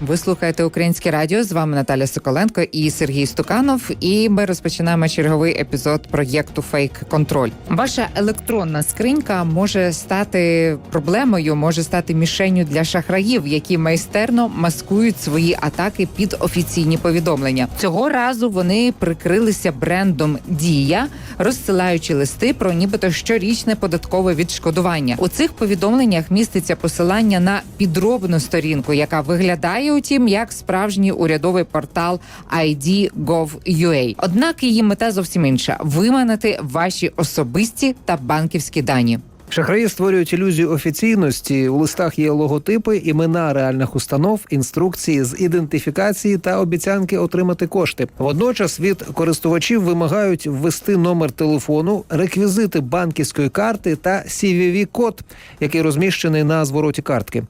Ви слухаєте українське радіо. З вами Наталя Соколенко і Сергій Стуканов. І ми розпочинаємо черговий епізод проєкту Фейк Контроль. Ваша електронна скринька може стати проблемою, може стати мішенню для шахраїв, які майстерно маскують свої атаки під офіційні повідомлення. Цього разу вони прикрилися брендом Дія, розсилаючи листи про нібито щорічне податкове відшкодування. У цих повідомленнях міститься посилання на підробну сторінку, яка виглядає утім як справжній урядовий портал ID.gov.ua. Однак її мета зовсім інша: виманити ваші особисті та банківські дані. Шахраї створюють ілюзію офіційності. У листах є логотипи, імена реальних установ, інструкції з ідентифікації та обіцянки отримати кошти. Водночас від користувачів вимагають ввести номер телефону, реквізити банківської карти та cvv код який розміщений на звороті картки.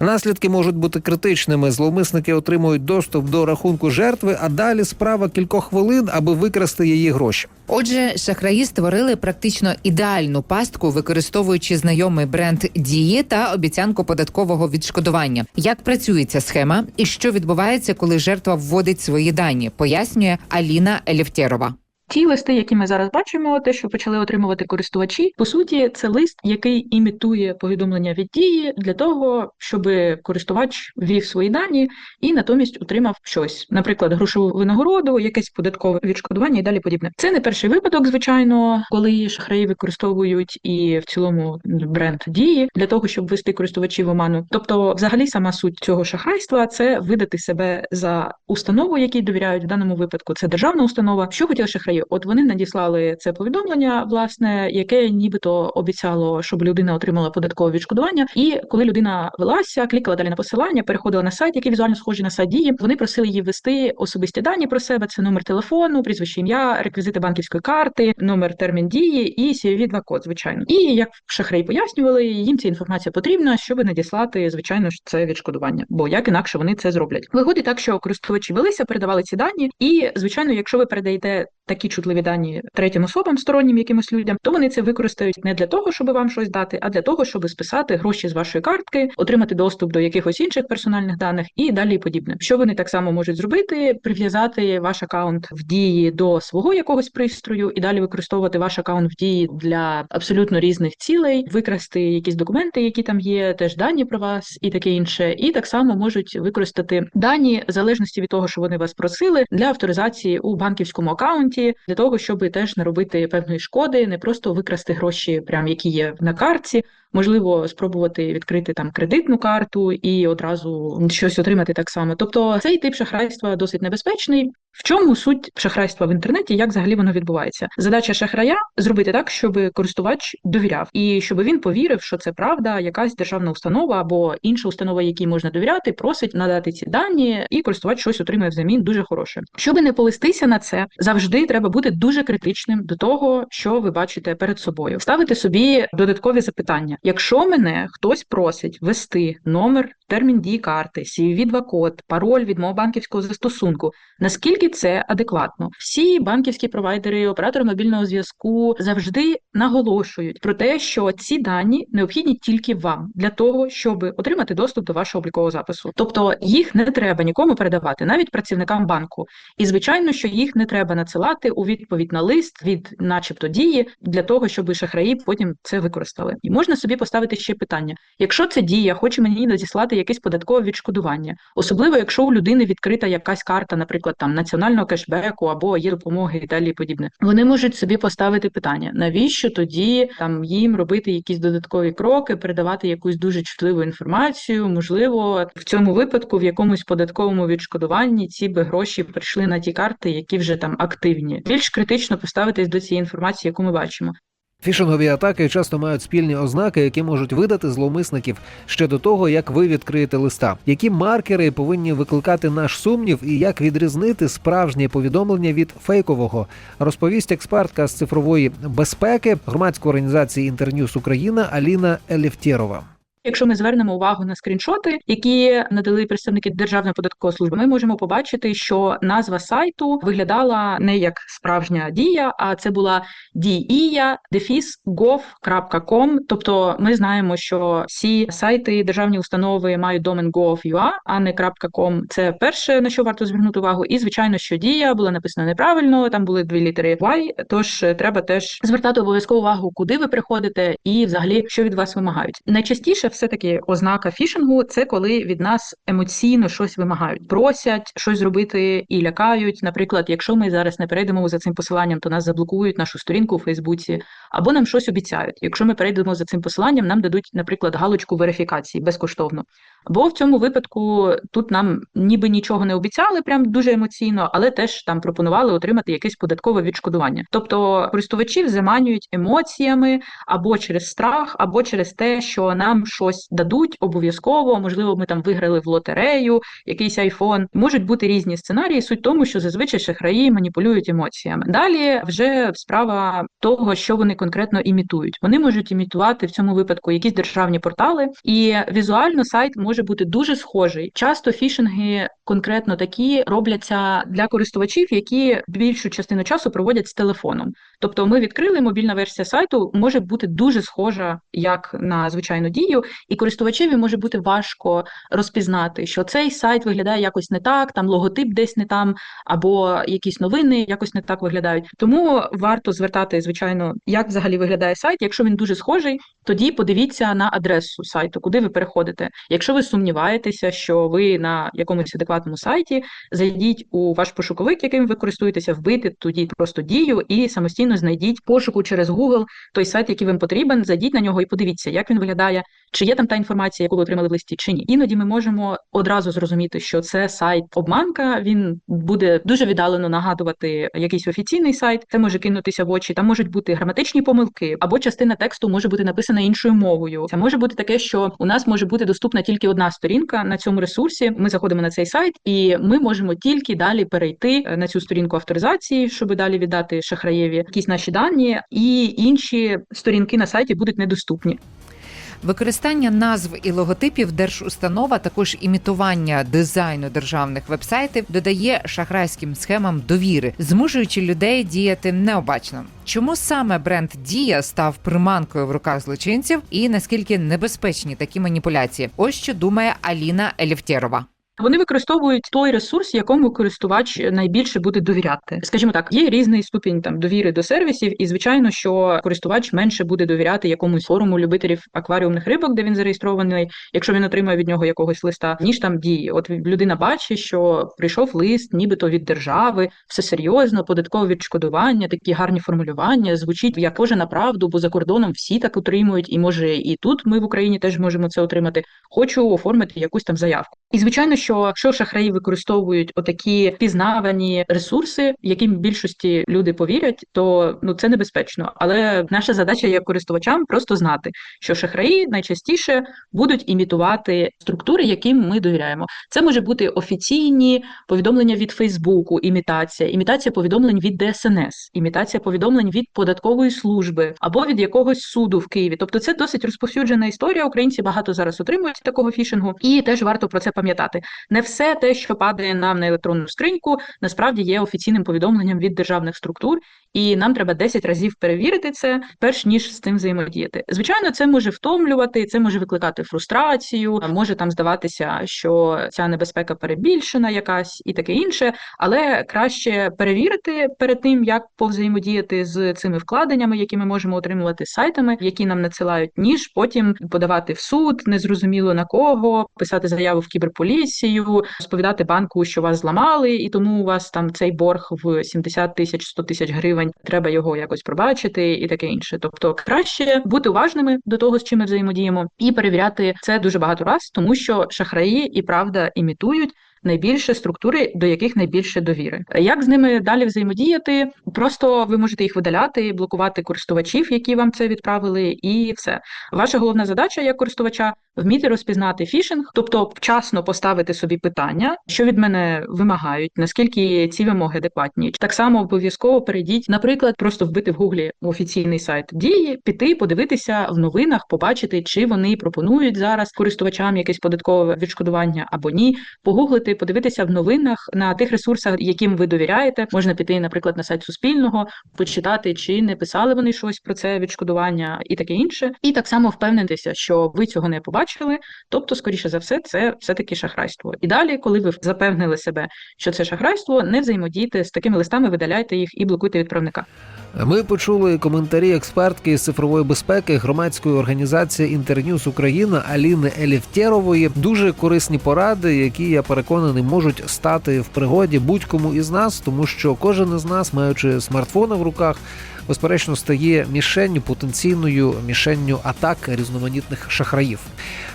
Наслідки можуть бути критичними. Зловмисники отримують доступ до рахунку жертви, а далі справа кількох хвилин, аби викрасти її гроші. Отже, шахраї створили практично ідеальну пастку, використовуючи знайомий бренд дії та обіцянку податкового відшкодування. Як працює ця схема і що відбувається, коли жертва вводить свої дані, пояснює Аліна Елєфтєрова. Ті листи, які ми зараз бачимо, те, що почали отримувати користувачі, по суті, це лист, який імітує повідомлення від дії для того, щоб користувач ввів свої дані і натомість отримав щось, наприклад, грошову винагороду, якесь податкове відшкодування і далі подібне. Це не перший випадок, звичайно, коли шахраї використовують і в цілому бренд дії для того, щоб ввести користувачів в оману. Тобто, взагалі, сама суть цього шахрайства це видати себе за установу, якій довіряють в даному випадку. Це державна установа. Що хотіли шахраї? От вони надіслали це повідомлення, власне, яке нібито обіцяло, щоб людина отримала податкове відшкодування. І коли людина велася, клікала далі на посилання, переходила на сайт, який візуально схожий на сайт дії. Вони просили її ввести особисті дані про себе: це номер телефону, прізвище ім'я, реквізити банківської карти, номер термін дії і cvv 2 код, звичайно. І як шахраї пояснювали, їм ця інформація потрібна, щоб надіслати, звичайно ж, це відшкодування, бо як інакше вони це зроблять. Виходить так, що користувачі велися, передавали ці дані, і звичайно, якщо ви передаєте такі чутливі дані третім особам, стороннім якимось людям, то вони це використають не для того, щоб вам щось дати, а для того, щоб списати гроші з вашої картки, отримати доступ до якихось інших персональних даних і далі подібне. Що вони так само можуть зробити? Прив'язати ваш акаунт в дії до свого якогось пристрою і далі використовувати ваш акаунт в дії для абсолютно різних цілей, викрасти якісь документи, які там є, теж дані про вас і таке інше. І так само можуть використати дані в залежності від того, що вони вас просили для авторизації у банківському акаунті для того, щоб теж не робити певної шкоди, не просто викрасти гроші, прям які є на картці. Можливо, спробувати відкрити там кредитну карту і одразу щось отримати так само. Тобто цей тип шахрайства досить небезпечний. В чому суть шахрайства в інтернеті? Як взагалі воно відбувається? Задача шахрая зробити так, щоб користувач довіряв, і щоб він повірив, що це правда, якась державна установа або інша установа, якій можна довіряти, просить надати ці дані, і користувач щось отримує взамін дуже хороше. Щоб не повестися на це, завжди треба бути дуже критичним до того, що ви бачите перед собою, ставити собі додаткові запитання. Якщо мене хтось просить ввести номер, термін дії карти, cvv 2 код, пароль від мого банківського застосунку, наскільки це адекватно? Всі банківські провайдери, оператори мобільного зв'язку завжди наголошують про те, що ці дані необхідні тільки вам для того, щоб отримати доступ до вашого облікового запису. Тобто їх не треба нікому передавати, навіть працівникам банку. І звичайно, що їх не треба надсилати у відповідь на лист від, начебто, дії для того, щоб шахраї потім це використали. І можна собі поставити ще питання: якщо це дія, хоче мені надіслати якесь податкове відшкодування, особливо якщо у людини відкрита якась карта, наприклад, там національного кешбеку або є допомоги і далі подібне, вони можуть собі поставити питання, навіщо тоді там їм робити якісь додаткові кроки, передавати якусь дуже чутливу інформацію. Можливо, в цьому випадку в якомусь податковому відшкодуванні ці би гроші прийшли на ті карти, які вже там активні. Більш критично поставитись до цієї інформації, яку ми бачимо. Фішингові атаки часто мають спільні ознаки, які можуть видати зловмисників ще до того, як ви відкриєте листа. Які маркери повинні викликати наш сумнів, і як відрізнити справжнє повідомлення від фейкового, розповість експертка з цифрової безпеки громадської організації Інтерньюз Україна Аліна Елефтєрова. Якщо ми звернемо увагу на скріншоти, які надали представники Державної податкової служби, ми можемо побачити, що назва сайту виглядала не як справжня дія, а це була дія дефіс gov.com. Тобто ми знаємо, що всі сайти державні установи мають домен gov.ua, а не .com. Це перше на що варто звернути увагу. І звичайно, що дія була написана неправильно. Там були дві літери Y, Тож е, треба теж звертати обов'язково увагу, куди ви приходите, і взагалі що від вас вимагають. Найчастіше все таки ознака фішингу це коли від нас емоційно щось вимагають, просять щось зробити і лякають. Наприклад, якщо ми зараз не перейдемо за цим посиланням, то нас заблокують нашу сторінку у Фейсбуці, або нам щось обіцяють. Якщо ми перейдемо за цим посиланням, нам дадуть, наприклад, галочку верифікації безкоштовно. Бо в цьому випадку тут нам ніби нічого не обіцяли, прям дуже емоційно, але теж там пропонували отримати якесь податкове відшкодування. Тобто користувачів заманюють емоціями або через страх, або через те, що нам щось дадуть обов'язково. Можливо, ми там виграли в лотерею якийсь айфон. Можуть бути різні сценарії. Суть в тому, що зазвичай шахраї маніпулюють емоціями. Далі вже справа того, що вони конкретно імітують. Вони можуть імітувати в цьому випадку якісь державні портали, і візуально сайт може бути дуже схожий. Часто фішинги конкретно такі робляться для користувачів, які більшу частину часу проводять з телефоном. Тобто, ми відкрили мобільна версія сайту, може бути дуже схожа як на звичайну дію, і користувачеві може бути важко розпізнати, що цей сайт виглядає якось не так, там логотип десь не там, або якісь новини якось не так виглядають. Тому варто звертати, звичайно, як взагалі виглядає сайт. Якщо він дуже схожий, тоді подивіться на адресу сайту, куди ви переходите. Якщо ви сумніваєтеся, що ви на якомусь адекватному сайті, зайдіть у ваш пошуковик, яким ви користуєтеся, вбити тоді просто дію і самостійно знайдіть пошуку через Google той сайт, який вам потрібен. Зайдіть на нього і подивіться, як він виглядає, чи є там та інформація, яку ви отримали в листі, чи ні. Іноді ми можемо одразу зрозуміти, що це сайт обманка. Він буде дуже віддалено нагадувати якийсь офіційний сайт. Це може кинутися в очі. Там можуть бути граматичні помилки, або частина тексту може бути написана іншою мовою. Це може бути таке, що у нас може бути доступна тільки одна сторінка на цьому ресурсі. Ми заходимо на цей сайт, і ми можемо тільки далі перейти на цю сторінку авторизації, щоб далі віддати шахраєві якісь наші дані, і інші сторінки на сайті будуть недоступні. Використання назв і логотипів держустанова, також імітування дизайну державних вебсайтів додає шахрайським схемам довіри, змушуючи людей діяти необачно. Чому саме бренд Дія став приманкою в руках злочинців, і наскільки небезпечні такі маніпуляції? Ось що думає Аліна Еліфтєрова. Вони використовують той ресурс, якому користувач найбільше буде довіряти. Скажімо так, є різний ступінь там довіри до сервісів, і звичайно, що користувач менше буде довіряти якомусь форуму любителів акваріумних рибок, де він зареєстрований, якщо він отримає від нього якогось листа, ніж там дії. От людина бачить, що прийшов лист, нібито від держави, все серйозно, податкове відшкодування, такі гарні формулювання. Звучить як кожа на правду, бо за кордоном всі так отримують, і може і тут ми в Україні теж можемо це отримати. Хочу оформити якусь там заявку. І звичайно, що якщо шахраї використовують отакі пізнавані ресурси, яким більшості люди повірять, то ну це небезпечно. Але наша задача як користувачам просто знати, що шахраї найчастіше будуть імітувати структури, яким ми довіряємо. Це може бути офіційні повідомлення від Фейсбуку, імітація, імітація повідомлень від ДСНС, імітація повідомлень від податкової служби або від якогось суду в Києві. Тобто, це досить розповсюджена історія. Українці багато зараз отримують такого фішингу, і теж варто про це пам'ятати. Не все те, що падає нам на електронну скриньку, насправді є офіційним повідомленням від державних структур, і нам треба 10 разів перевірити це, перш ніж з цим взаємодіяти. Звичайно, це може втомлювати, це може викликати фрустрацію, може там здаватися, що ця небезпека перебільшена, якась і таке інше, але краще перевірити перед тим, як повзаємодіяти з цими вкладеннями, які ми можемо отримувати сайтами, які нам надсилають, ніж потім подавати в суд, незрозуміло на кого, писати заяву в кіберполіцію, розповідати банку, що вас зламали, і тому у вас там цей борг в 70 тисяч 100 тисяч гривень. Треба його якось пробачити, і таке інше. Тобто, краще бути уважними до того, з чим ми взаємодіємо, і перевіряти це дуже багато раз, тому що шахраї і правда імітують. Найбільше структури, до яких найбільше довіри. Як з ними далі взаємодіяти? Просто ви можете їх видаляти, блокувати користувачів, які вам це відправили, і все. Ваша головна задача як користувача вміти розпізнати фішинг, тобто вчасно поставити собі питання, що від мене вимагають, наскільки ці вимоги адекватні. Так само обов'язково перейдіть, наприклад, просто вбити в гуглі офіційний сайт дії, піти, подивитися в новинах, побачити, чи вони пропонують зараз користувачам якесь податкове відшкодування або ні. Погуглити, подивитися в новинах на тих ресурсах, яким ви довіряєте. Можна піти, наприклад, на сайт Суспільного, почитати, чи не писали вони щось про це відшкодування і таке інше. І так само впевнитися, що ви цього не побачили. Тобто, скоріше за все, це все таки шахрайство. І далі, коли ви запевнили себе, що це шахрайство, не взаємодійте з такими листами, видаляйте їх і блокуйте відправника. Ми почули коментарі експертки з цифрової безпеки громадської організації Інтерньюз Україна Аліни Еліфтєрової. Дуже корисні поради, які я переконаний можуть стати в пригоді будь-кому із нас, тому що кожен із нас, маючи смартфона в руках, безперечно стає мішенню потенційною мішенню атак різноманітних шахраїв.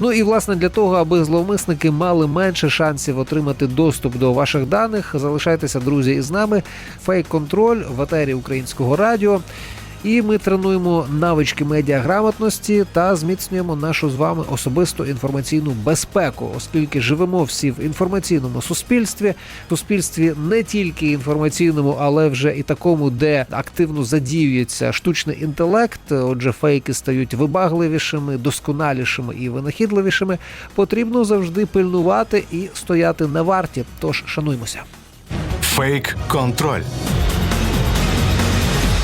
Ну і власне для того, аби зловмисники мали менше шансів отримати доступ до ваших даних, залишайтеся, друзі, із нами. Фейк-контроль в етері українського радіо. І ми тренуємо навички медіаграмотності та зміцнюємо нашу з вами особисту інформаційну безпеку, оскільки живемо всі в інформаційному суспільстві, суспільстві не тільки інформаційному, але вже і такому, де активно задіюється штучний інтелект. Отже, фейки стають вибагливішими, досконалішими і винахідливішими. Потрібно завжди пильнувати і стояти на варті. Тож шануймося. Фейк контроль.